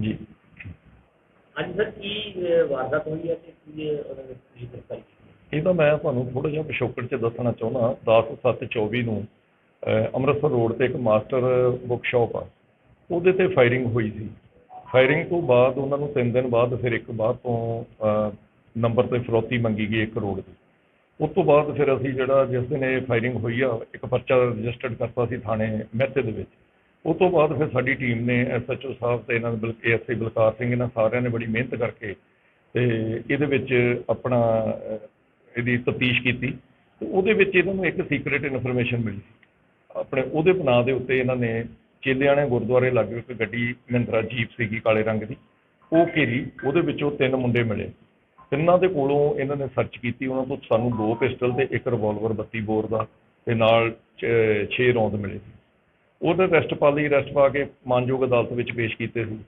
ਜੀ ਅੱਜ ਸਰ ਕੀ ਅਹ, ਵਾਰਦਾਤ ਹੋਈ ਹੈ ਤੇ ਕੀ ਉਹਨਾਂ ਨੇ ਕੀ ਗ੍ਰਿਫਤਾਰੀ ਕੀਤੀ? ਇਹ ਤਾਂ ਮੈਂ ਤੁਹਾਨੂੰ ਥੋੜਾ ਜਿਹਾ ਪਿਛੋਕੜ ਚ ਦੱਸਣਾ ਚਾਹੁੰਦਾ 10/7/24 ਨੂੰ ਅੰਮ੍ਰਿਤਸਰ ਰੋਡ ਤੇ ਇੱਕ ਮਾਸਟਰ ਬੁੱਕ ਸ਼ਾਪ ਆ ਉਹਦੇ ਤੇ ਫਾਇਰਿੰਗ ਹੋਈ ਸੀ। ਫਾਇਰਿੰਗ ਤੋਂ ਬਾਅਦ ਉਹਨਾਂ ਨੂੰ 3 ਦਿਨ ਬਾਅਦ ਫਿਰ ਇੱਕ ਬਾਅਦ ਤੋਂ ਨੰਬਰ ਤੇ ਫਰੋਤੀ ਮੰਗੀ ਗਈ 1 ਕਰੋੜ ਦੀ ਉਸ ਤੋਂ ਬਾਅਦ ਫਿਰ ਅਸੀਂ ਜਿਹੜਾ ਜਿਸ ਦਿਨ ਇਹ ਫਾਇਰਿੰਗ ਹੋਈ ਆ ਇੱਕ ਪਰਚਾ ਰਜਿਸਟਰਡ ਕਰਤਾ ਸੀ ਥਾਣੇ ਮਹਿਤੇ ਦੇ ਵਿੱਚ। ਉਹ ਤੋਂ ਬਾਅਦ ਫਿਰ ਸਾਡੀ ਟੀਮ ਨੇ ਐਸਐਚਓ ਸਾਹਿਬ ਤੇ ਇਹਨਾਂ ਦੇ ਏਐਸਆਈ ਬਲਕਾਰ ਸਿੰਘ, ਇਹਨਾਂ ਸਾਰਿਆਂ ਨੇ ਬੜੀ ਮਿਹਨਤ ਕਰਕੇ ਤੇ ਇਹਦੇ ਵਿੱਚ ਆਪਣਾ ਇਹਦੀ ਤਫਤੀਸ਼ ਕੀਤੀ ਤੇ ਉਹਦੇ ਵਿੱਚ ਇਹਨਾਂ ਨੂੰ ਇੱਕ ਸੀਕ੍ਰੀਟ ਇਨਫੋਰਮੇਸ਼ਨ ਮਿਲੀ। ਆਪਣੇ ਉਹਦੇ ਬਣਾ ਦੇ ਉੱਤੇ ਇਹਨਾਂ ਨੇ ਚੇਲਿਆਣੇ ਗੁਰਦੁਆਰੇ ਲਾਗੇ ਇੱਕ ਗੱਡੀ ਮਹਿੰਦਰਾ ਜੀਪ ਸੀਗੀ ਕਾਲੇ ਰੰਗ ਦੀ, ਉਹ ਘੇਰੀ, ਉਹਦੇ ਵਿੱਚੋਂ ਤਿੰਨ ਮੁੰਡੇ ਮਿਲੇ। ਤਿੰਨਾਂ ਦੇ ਕੋਲੋਂ ਇਹਨਾਂ ਨੇ ਸਰਚ ਕੀਤੀ, ਉਹਨਾਂ ਤੋਂ ਸਾਨੂੰ ਦੋ ਪਿਸਟਲ ਤੇ ਇੱਕ ਰਿਵਾਲਵਰ 32 ਬੋਰ ਦਾ ਤੇ ਨਾਲ 6 ਰੌਂਦ ਮਿਲੇ। ਉਹਦੇ ਅਰੈਸਟ ਪਾ ਲਈ ਅਰੈਸਟ ਪਾ ਕੇ ਮਾਨਯੋਗ ਅਦਾਲਤ ਵਿੱਚ ਪੇਸ਼ ਕੀਤੇ ਸੀ।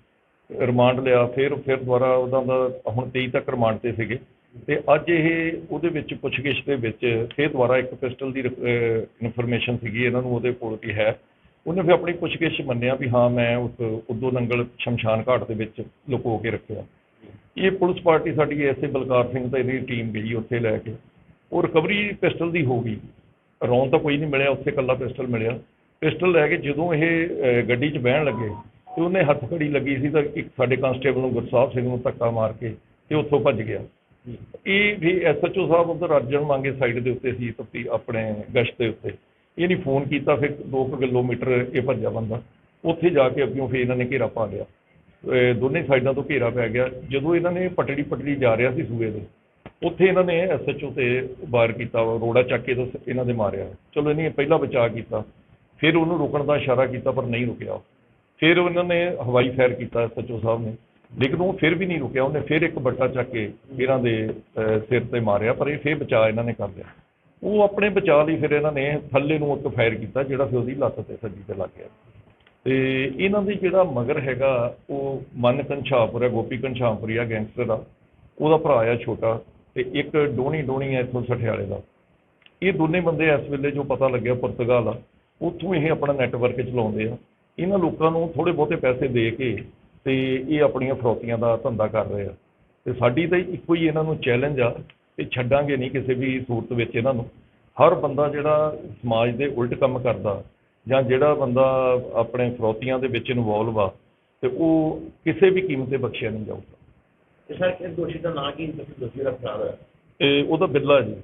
ਰਿਮਾਂਡ ਲਿਆ, ਫਿਰ ਫਿਰ ਦੁਬਾਰਾ ਉਹਦਾ ਦਾ ਹੁਣ 23 ਤੱਕ ਰਿਮਾਂਡ ਤੇ ਸੀਗੇ। ਤੇ ਅੱਜ ਇਹ ਉਹਦੇ ਵਿੱਚ ਪੁੱਛਗਿੱਛ ਦੇ ਵਿੱਚ ਫਿਰ ਦੁਬਾਰਾ ਇੱਕ ਪਿਸਟਲ ਦੀ ਇਨਫੋਰਮੇਸ਼ਨ ਸੀਗੀ, ਇਹਨਾਂ ਨੂੰ ਉਹਦੇ ਕੋਲ ਕੀ ਹੈ। ਉਹਨੇ ਫਿਰ ਆਪਣੀ ਪੁੱਛਗਿੱਛ ਮੰਨਿਆ ਵੀ ਹਾਂ, ਮੈਂ ਉਸ ਉਦੋਂ ਨੰਗਲ ਸ਼ਮਸ਼ਾਨ ਘਾਟ ਦੇ ਵਿੱਚ ਲੁਕੋ ਕੇ ਰੱਖਿਆ। ਇਹ ਪੁਲਿਸ ਪਾਰਟੀ ਸਾਡੀ ਐਸਏ ਬਲਕਾਰ ਸਿੰਘ ਤੇ ਇਹਦੀ ਟੀਮ ਗਈ ਉੱਥੇ ਲੈ ਕੇ। ਉਹ ਰਿਕਵਰੀ ਪਿਸਟਲ ਦੀ ਹੋ ਗਈ। ਰੌਂਦ ਤਾਂ ਕੋਈ ਨਹੀਂ ਮਿਲਿਆ, ਉੱਥੇ ਇਕੱਲਾ ਪਿਸਟਲ ਮਿਲਿਆ। ਪਿਸਟਲ ਲੈ ਕੇ ਜਦੋਂ ਇਹ ਗੱਡੀ 'ਚ ਬਹਿਣ ਲੱਗੇ ਤੇ ਉਹਨੇ ਹੱਥ ਘੜੀ ਲੱਗੀ ਸੀ ਤਾਂ ਇੱਕ ਸਾਡੇ ਕਾਂਸਟੇਬਲ ਨੂੰ ਗੁਰਸਾਹਿਬ ਸਿੰਘ ਨੂੰ ਧੱਕਾ ਮਾਰ ਕੇ ਤੇ ਉੱਥੋਂ ਭੱਜ ਗਿਆ। ਇਹ ਵੀ ਐਸਐਚਓ ਸਾਹਿਬ ਉਧਰ ਅਰਜਨ ਮੰਗੇ ਸਾਈਡ ਦੇ ਉੱਤੇ ਸੀ ਤਪਤੀ ਆਪਣੇ ਗਸ਼ਤ ਦੇ ਉੱਤੇ। ਇਹਨੇ ਫੋਨ ਕੀਤਾ ਫਿਰ 2 ਕਿਲੋਮੀਟਰ ਇਹ ਭੱਜਿਆ ਬੰਦਾ। ਉੱਥੇ ਜਾ ਕੇ ਅੱਗਿਓਂ ਫਿਰ ਇਹਨਾਂ ਨੇ ਘੇਰਾ ਪਾ ਲਿਆ। ਇਹ ਦੋਨੇ ਸਾਈਡਾਂ ਤੋਂ ਘੇਰਾ ਪੈ ਗਿਆ। ਜਦੋਂ ਇਹਨਾਂ ਨੇ ਪਟੜੀ ਪਟੜੀ ਜਾ ਰਿਹਾ ਸੀ ਸੂਏ ਦੇ ਉੱਥੇ ਇਹਨਾਂ ਨੇ ਐਸਐਚਓ ਤੇ ਵਾਰ ਕੀਤਾ ਰੋੜਾ ਚੱਕ ਕੇ ਇਹਨਾਂ ਦੇ ਮਾਰਿਆ। ਚਲੋ ਇਹਨੇ ਪਹਿਲਾਂ ਬਚਾਅ ਕੀਤਾ। ਫਿਰ ਉਹਨੂੰ ਰੁਕਣ ਦਾ ਇਸ਼ਾਰਾ ਕੀਤਾ, ਪਰ ਨਹੀਂ ਰੁਕਿਆ ਫਿਰ ਉਹਨਾਂ ਨੇ ਹਵਾਈ ਫਾਇਰ ਕੀਤਾ ਐਸਐਚਓ ਸਾਹਿਬ ਨੇ। ਲੇਕਿਨ ਉਹ ਫਿਰ ਵੀ ਨਹੀਂ ਰੁਕਿਆ, ਉਹਨੇ ਫਿਰ ਇੱਕ ਬੱਟਾ ਚੱਕ ਕੇ ਇਹਨਾਂ ਦੇ ਸਿਰ ਤੇ ਮਾਰਿਆ, ਪਰ ਇਹ ਫਿਰ ਬਚਾਅ ਇਹਨਾਂ ਨੇ ਕਰ ਲਿਆ। ਉਹ ਆਪਣੇ ਬਚਾਅ ਲਈ ਫਿਰ ਇਹਨਾਂ ਨੇ ਥੱਲੇ ਨੂੰ ਇੱਕ ਫਾਇਰ ਕੀਤਾ, ਜਿਹੜਾ ਫਿਰ ਉਹਦੀ ਲੱਤ ਤੇ ਸੱਜੀ ਤੇ ਲੱਗ ਗਿਆ। ਤੇ ਇਹਨਾਂ ਦੀ ਜਿਹੜਾ ਮਗਰ ਹੈਗਾ, ਉਹ ਮਨ ਕੰਛਾਪੁਰ ਹੈ, ਗੋਪੀ ਕੰਛਾਪੁਰੀ ਆ, ਗੈਂਗਸਟਰ ਆ ਉਹਦਾ ਭਰਾ ਆ ਛੋਟਾ, ਤੇ ਇੱਕ ਡੋਣੀ ਡੋਣੀ ਹੈ ਇੱਥੋਂ ਸਠਿਆਲੇ ਦਾ। ਇਹ ਦੋਨੇ ਬੰਦੇ ਇਸ ਵੇਲੇ ਜੋ ਪਤਾ ਲੱਗਿਆ, ਪੁਰਤਗਾਲ ਆ। ਉੱਥੋਂ ਇਹ ਆਪਣਾ ਨੈਟਵਰਕ ਚਲਾਉਂਦੇ ਆ। ਇਹਨਾਂ ਲੋਕਾਂ ਨੂੰ ਥੋੜੇ ਬਹੁਤੇ ਪੈਸੇ ਦੇ ਕੇ ਤੇ ਇਹ ਆਪਣੀਆਂ ਫਰੋਤੀਆਂ ਦਾ ਧੰਦਾ ਕਰ ਰਹੇ ਆ। ਤੇ ਸਾਡੀ ਤਾਂ ਇੱਕੋ ਹੀ ਇਹਨਾਂ ਨੂੰ ਚੈਲੰਜ ਆ ਕਿ ਛੱਡਾਂਗੇ ਨਹੀਂ ਕਿਸੇ ਵੀ ਸੂਰਤ ਵਿੱਚ ਇਹਨਾਂ ਨੂੰ। ਹਰ ਬੰਦਾ ਜਿਹੜਾ ਸਮਾਜ ਦੇ ਉਲਟ ਕੰਮ ਕਰਦਾ ਜਾਂ ਜਿਹੜਾ ਬੰਦਾ ਆਪਣੇ ਫਰੋਤੀਆਂ ਦੇ ਵਿੱਚ ਇਨਵੋਲਵ ਆ ਤੇ ਉਹ ਕਿਸੇ ਵੀ ਕੀਮਤ ਤੇ ਬਖਸ਼ਿਆ ਨਹੀਂ ਜਾਊਗਾ। ਤੇ ਇਸ ਦੋਸ਼ੀ ਦਾ ਨਾਂ ਕੀ ਦੋਸ਼ੀ ਦਾ ਫਰਾਰ ਹੋਇਆ ਤੇ ਉਹਦਾ ਬਿੱਲਾ ਜੀ।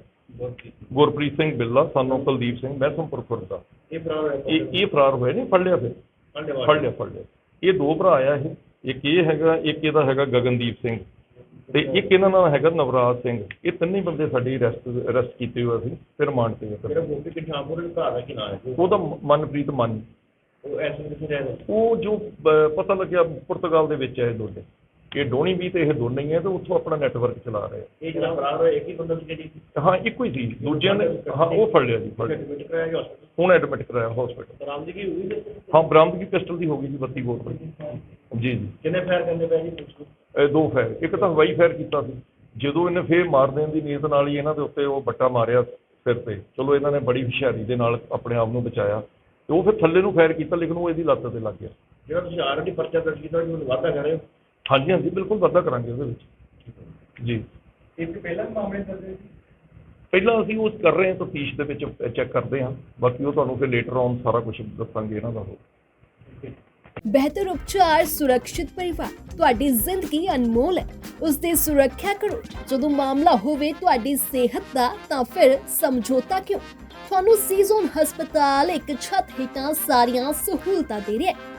ਗੁਰਪ੍ਰੀਤ ਸਿੰਘ ਬਿੱਲਾ ਸਾਨੂੰ ਕੁਲਦੀਪ ਸਿੰਘ ਮਹਿਸਮਪੁਰ ਖੁਰਦ ਦਾ ਇਹ ਫਰਾਰ ਹੋਇਆ ਇਹ ਇਹ ਫਰਾਰ ਹੋਏ ਨੇ ਫੜ ਲਿਆ ਫਿਰ। ਫੜ ਲਿਆ। ਫੜ ਲਿਆ ਇਹ ਦੋ ਭਰਾ ਆ ਇਹ। ਇੱਕ ਇਹ ਹੈਗਾ ਇੱਕ ਇਹਦਾ ਹੈਗਾ ਗਗਨਦੀਪ ਸਿੰਘ। ਤੇ ਇੱਕ ਇਹਨਾਂ ਨਾਲ ਹੈਗਾ ਨਵਰਾਜ ਸਿੰਘ। ਇਹ ਤਿੰਨੇ ਬੰਦੇ ਸਾਡੀ ਅਰੈਸਟ ਅਰੈਸਟ ਕੀਤੇ ਹੋਏ ਅਸੀਂ ਫਿਰ ਰਿਮਾਂਡ ਤੇ ਆ ਜਿਹੜਾ ਗੋਪੀ ਕਿਠਾਪੁਰ ਦੇ ਘਰ ਦਾ ਕੀ ਹੈ? ਉਹਦਾ ਮਨਪ੍ਰੀਤ ਮਨ। ਉਹ ਐਸੇ ਕਿੱਥੇ ਰਹਿੰਦਾ। ਉਹ ਜੋ ਪਤਾ ਲੱਗਿਆ ਪੁਰਤਗਾਲ ਦੇ ਵਿੱਚ ਹੈ ਇਹ ਦੋਨੇ। ਇਹ ਡੋਣੀ ਵੀ ਤੇ ਇਹ ਦੋਨੇ ਹੀ ਹੈ ਤੇ ਉੱਥੋਂ ਆਪਣਾ ਨੈਟਵਰਕ ਚਲਾ ਰਹੇ ਇਹ ਜਿਹੜਾ ਫਰਾਰ ਹੋਇਆ ਇੱਕ ਹੀ ਬੰਦਾ ਸੀ ਜਿਹੜੀ ਆ ਹਾਂ ਇੱਕੋ ਹੀ ਸੀ। ਦੂਜਿਆਂ ਨੇ ਹਾਂ ਉਹ ਫੜ ਲਿਆ ਜੀ ਫੜ ਲਿਆ। ਐਡਮਿਟ ਕਰਾਇਆ ਗਿਆ ਹਸਪਤਾਲ ਹੁਣ ਐਡਮਿਟ ਕਰਾਇਆ ਹਸਪੀਟਲ ਬਰਾਮਦਗੀ ਹੋਈ ਤੇ ਹਾਂ ਬਰਾਮਦਗੀ ਪਿਸਟਲ ਦੀ ਹੋ ਗਈ ਜੀ 32 ਬੋਰ ਜੀ ਜੀ। ਕਿੰਨੇ ਫਾਇਰ ਕਰਨੇ ਪਏ ਜੀ ਪੁਲਿਸ ਨੂੰ? ਇਹ ਦੋ ਫਾਇਰ ਇੱਕ ਤਾਂ ਹਵਾਈ ਫਾਇਰ ਕੀਤਾ ਸੀ। ਜਦੋਂ ਇਹਨੇ ਫੇਰ ਮਾਰ ਦੇਣ ਦੀ ਨੀਅਤ ਨਾਲ ਹੀ ਇਹਨਾਂ ਦੇ ਉੱਤੇ ਉਹ ਬੱਟਾ ਮਾਰਿਆ ਸਿਰ ਤੇ। ਚਲੋ ਇਹਨਾਂ ਨੇ ਬੜੀ ਹੁਸ਼ਿਆਰੀ ਦੇ ਨਾਲ ਆਪਣੇ ਆਪ ਨੂੰ ਬਚਾਇਆ। ਤੇ ਉਹ ਫਿਰ ਥੱਲੇ ਨੂੰ ਫਾਇਰ ਕੀਤਾ ਲੇਕਿਨ ਉਹ ਇਹਦੀ ਲੱਤ ਤੇ ਲੱਗ ਗਿਆ। ਜਿਹੜਾ ਤੁਸੀਂ ਆਲਰੇਡੀ ਪਰਚਾ ਦਰਜ ਕੀਤਾ ਜੀ ਉਹਨੂੰ ਵਾਅਦਾ ਕਰ ਰਹੇ ਹੋ ਹਾਂਜੀ ਹਾਂਜੀ ਬਿਲਕੁਲ ਵਾਧਾ ਕਰਾਂਗੇ ਉਹਦੇ ਵਿੱਚ। ਜੀ। ਇੱਕ ਪਹਿਲਾਂ ਮਾਮਲੇ ਦਰਜ ਸੀ ਪਹਿਲਾਂ ਅਸੀਂ ਉਹ ਕਰ ਰਹੇ ਹਾਂ ਤਫਤੀਸ਼ ਦੇ ਵਿੱਚ ਚੈੱਕ ਕਰਦੇ ਹਾਂ। ਬਾਕੀ ਉਹ ਤੁਹਾਨੂੰ ਫਿਰ ਲੇਟਰ ਔਨ ਸਾਰਾ ਕੁਝ ਦੱਸਾਂਗੇ ਇਹਨਾਂ ਦਾ ਉਹ ਬਿਹਤਰ ਉਪਚਾਰ ਸੁਰੱਖਿਅਤ ਪਰਿਵਾਰ ਤੁਹਾਡੀ ਜ਼ਿੰਦਗੀ ਅਨਮੋਲ ਹੈ। ਉਸ ਦੀ ਸੁਰੱਖਿਆ ਕਰੋ। ਜਦੋਂ ਮਾਮਲਾ ਹੋਵੇ ਤੁਹਾਡੀ ਸਿਹਤ ਦਾ ਤਾਂ ਫਿਰ ਸਮਝੌਤਾ ਕਿਉਂ? ਤੁਹਾਨੂੰ ਸੀਜ਼ਨ ਹਸਪਤਾਲ ਇੱਕ ਛੱਤ ਹੇਠਾਂ ਸਾਰੀਆਂ ਸਹੂਲਤਾਂ ਦੇ ਰਿਹਾ ਹੈ।